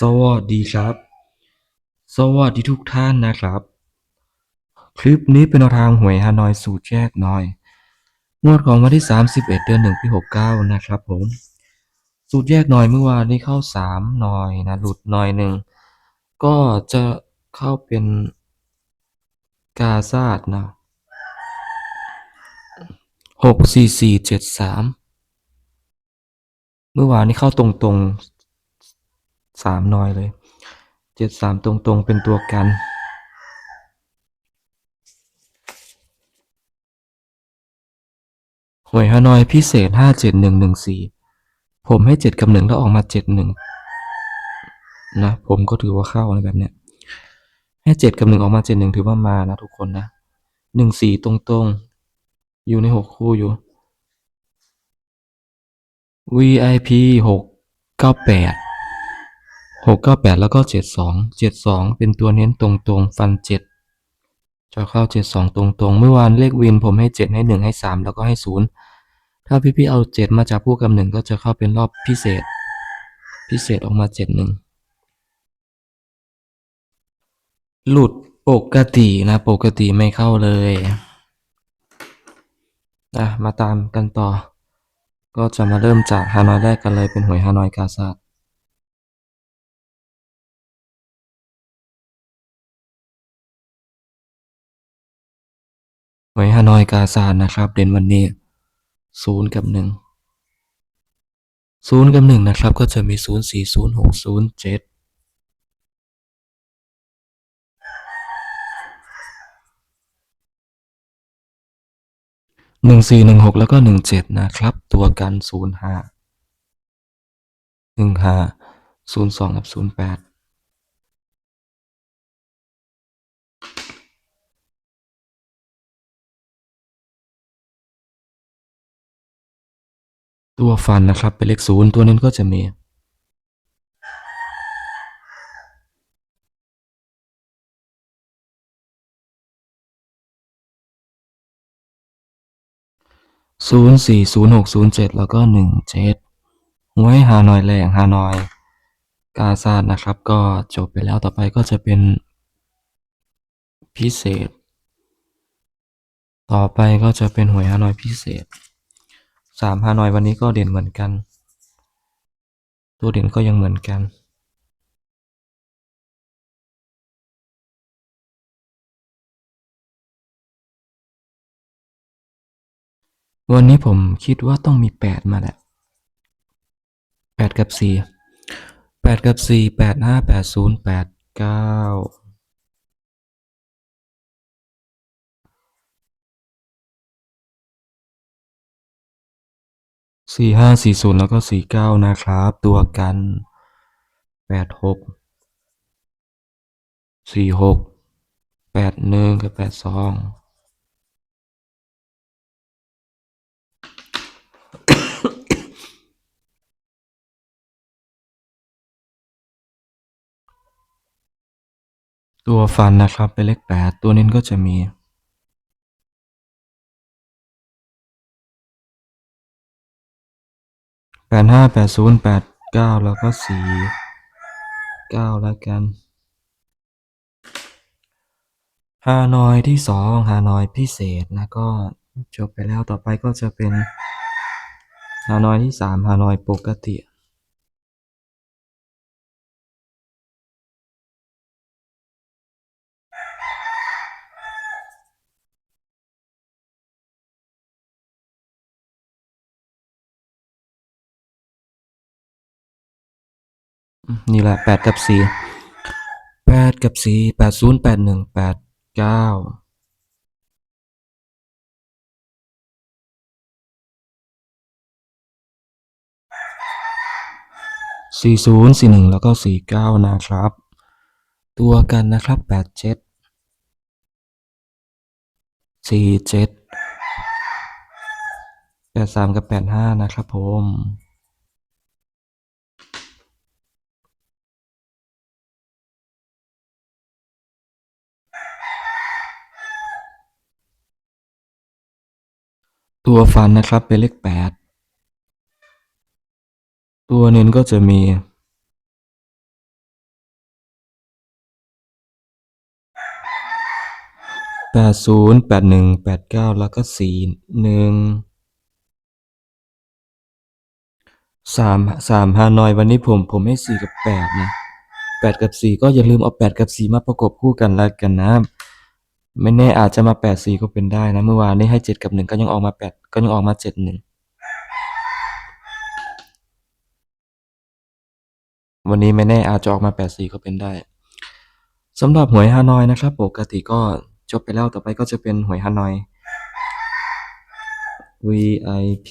สวัสดีครับ สวัสดีทุกท่านนะครับ คลิปนี้เป็นทางหวยฮานอยสูตรแยกหน่อย งวดของวันที่ 31 เดือน1ปี69 นะครับผม สูตรแยกหน่อยเมื่อวานนี้เข้า 3 หน่อยนะ หลุดหน่อยหนึ่ง ก็จะเข้าเป็นกาซาดนะหกสี่สี่เจ็ดสามเมื่อวานนี้เข้าตรงๆ สามนอยเลยเจ็ดสามตรงๆเป็นตัวกันหวยฮานอยพิเศษห้าเจ็ดหนึ่งหนึ่งสี่ผมให้เจ็ดกับหนึ่งแล้วออกมาเจ็ดหนึ่งนะผมก็ถือว่าเข้าอะไรแบบเนี้ยให้เจ็ดกับหนึ่งออกมาเจ็ดหนึ่งถือว่ามานะทุกคนนะหนึ่งสี่ตรงๆ อยู่ในหกคู่อยู่ VIP หกเก้าแปด หกเก้าแปดแล้วก็เจ็ดสองเจ็ดสองเป็นตัวเน้นตรงๆ ฟันเจ็ดจะเข้าเจ็ดสองตรงๆ เมื่อวานเลขวินผมให้เจ็ดให้หนึ่งให้สามแล้วก็ให้ศูนย์ถ้าพี่ๆเอาเจ็ดมาจับคู่กับหนึ่งก็จะเข้าเป็นรอบพิเศษ พิเศษออกมาเจ็ดหนึ่งหลุดปกตินะ ปกติไม่เข้าเลยอะมาตามกันต่อ ก็จะมาเริ่มจากฮานอยแรกกันเลยเป็นหวยฮานอยกาซาด หวยฮานอยกาซาดนะครับเด่นวันนี้ศูนย์กับหนึ่งศูนย์กับหนึ่งนะครับ ก็จะมีศูนย์สี่ศูนย์หกศูนย์เจ็ดหนึ่งสี่หนึ่งหกแล้วก็หนึ่งเจ็ดนะครับ ตัวกันศูนย์ห้าหนึ่งห้าศูนย์สองกับศูนย์แปด ตัวฟันนะครับเป็นเลขศูนย์ตัวนั้นก็จะมี ศูนย์สี่ศูนย์หกศูนย์เจ็ดแล้วก็หนึ่งเจ็ดหวยฮานอยแรงฮานอย กาซาดนะครับ ก็จบไปแล้วต่อไปก็จะเป็น พิเศษ ต่อไปก็จะเป็นหวยฮานอยพิเศษ สามฮานอยวันนี้ก็เด่นเหมือนกัน ตัวเด่นก็ยังเหมือนกัน วันนี้ผมคิดว่าต้องมีแปดมาแหละแปดกับสี่แปดกับสี่แปดห้าแปดศูนย์แปดเก้า สี่ห้าสี่ศูนย์แล้วก็สี่เก้านะครับ ตัวกันแปดหกสี่หกแปดหนึ่งกับแปดสองตัวฟันนะครับเป็นเลขแปดตัวเน้ก็จะมี แปดห้าแปดศูนย์แปดเก้าแล้วก็สี่เก้าแล้วกันฮานอยที่สองฮานอยพิเศษนะก็จบไปแล้วต่อไปก็จะเป็นฮานอยที่สามฮานอยปกติ นี่แหละแปดกับสี่แปดกับสี่แปดศูนย์แปดหนึ่งแปดเก้าสี่ศูนย์สี่หนึ่งแล้วก็สี่เก้านะครับ ตัวกันนะครับแปดเจ็ดสี่เจ็ดแปดสามกับแปดห้านะครับผม ตัวฟันนะครับเป็นเลขแปดตัวเน้นก็จะมีแปดศูนย์แปดหนึ่งแปดเก้าแล้วก็สี่หนึ่งสามสามฮานอยวันนี้ผมผมให้สี่กับแปดนะแปดกับสี่ก็อย่าลืมเอาแปดกับสี่มาประกบคู่กันแล้วกันนะ ไม่แน่อาจจะมาแปดสี่ก็เป็นได้นะ เมื่อวานนี้ให้เจ็ดกับหนึ่งก็ยังออกมาแปดก็ยังออกมาเจ็ดหนึ่งวันนี้ไม่แน่อาจจะออกมาแปดสี่ก็เป็นได้สำหรับหวยฮานอยนะครับ ปกติก็จบไปแล้วต่อไปก็จะเป็นหวยฮานอย VIP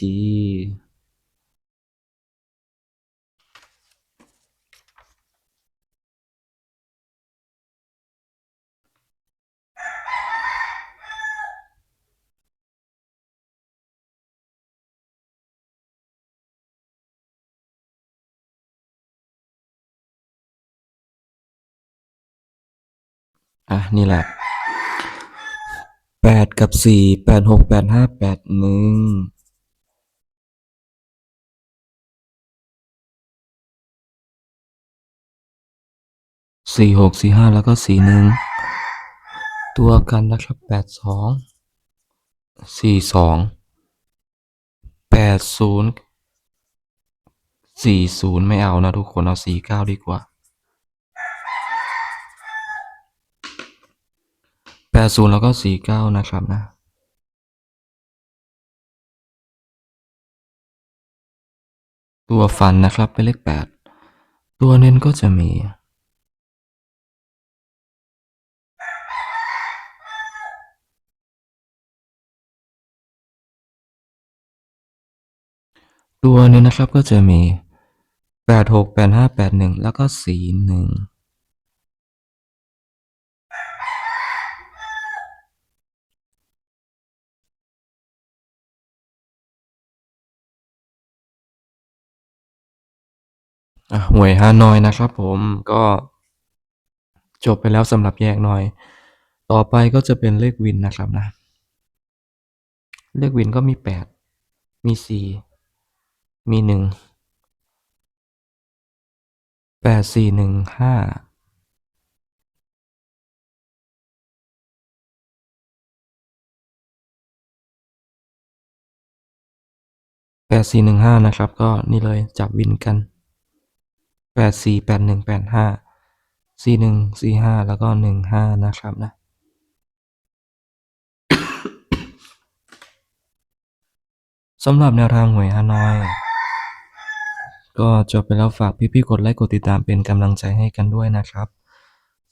อะ นี่แหละแปดกับสี่แปดหกแปดห้าแปดหนึ่งสี่หกสี่ห้าแล้วก็สี่หนึ่งตัวกันนะครับแปดสองสี่สองแปดศูนย์สี่ศูนย์ไม่เอานะทุกคนเอาสี่เก้าดีกว่า 80 แล้วก็ 49 นะครับนะตัวฟันนะครับเป็นเลข 8 ตัวเน้นก็จะมี ตัวเน้นนะครับก็จะมี 8 6 8 5 8 1 แล้วก็ 4 1 อะหวยฮานอยนะครับผมก็จบไปแล้วสำหรับแยกหน่อย ต่อไปก็จะเป็นเลขวินนะครับนะ เลขวินก็มีแปดมีสี่มีหนึ่งแปดสี่หนึ่งห้าแปดสี่หนึ่งห้านะครับ ก็นี่เลยจับวินกัน แปดสี่แปดหนึ่งแปดห้าสี่หนึ่งสี่ห้าแล้วก็หนึ่งห้านะครับนะสำหรับแนวทางหวยฮานอย ก็จบไปแล้วฝากพี่ๆกดไลค์กดติดตามเป็นกำลังใจให้กันด้วยนะครับ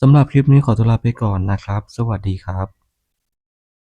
สำหรับคลิปนี้ขอตัวลาไปก่อนนะครับ สวัสดีครับ